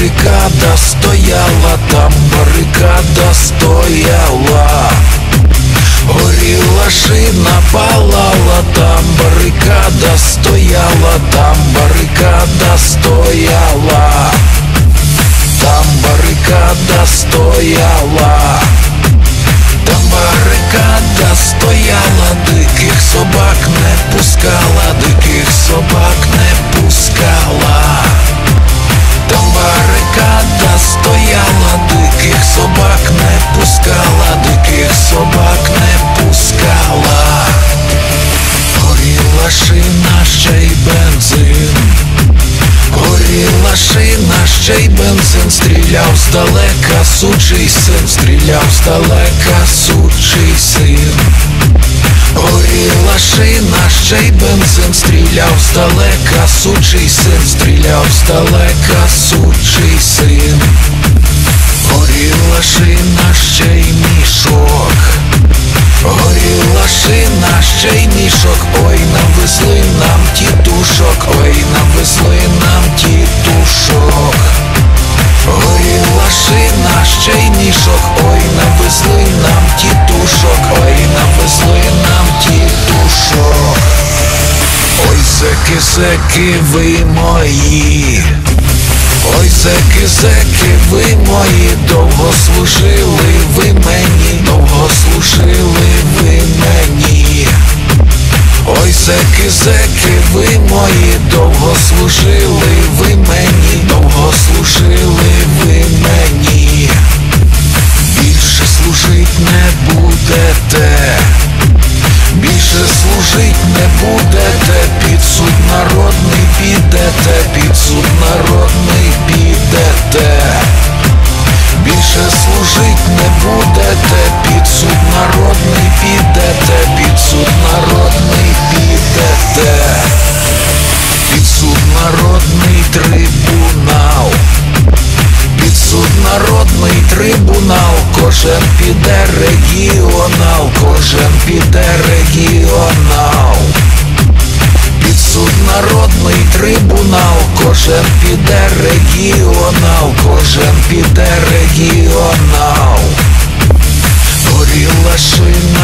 барикада стояла, там барикада стояла. Горіла шина, палала, там барикада стояла, там барикада стояла, там барикада стояла, там барикада стояла, стріляв здалека, сучий син, стріляв здалека, сучий син. Горіла шина, ще й бензин, стріляв здалека, сучий син, стріляв здалека, сучий син. Горіла шина, ще й мішок. Горіла шина, ще й мішок, ой, навезли нам тітушок, ой, навезли зеки, ви мої. Ой, зеки, зеки, ви мої, довго служили ви мені, довго служили ви мені. Ой, зеки, зеки, ви мої, довго служили ви мені, довго служили ви мені. Більше служить не будете. Більше служить трибунал. Під суд народний трибунал, кожен піде регіонал, кожен піде регіонал. Під суд народний трибунал, кожен піде регіонал, кожен піде регіонал. Горіла шина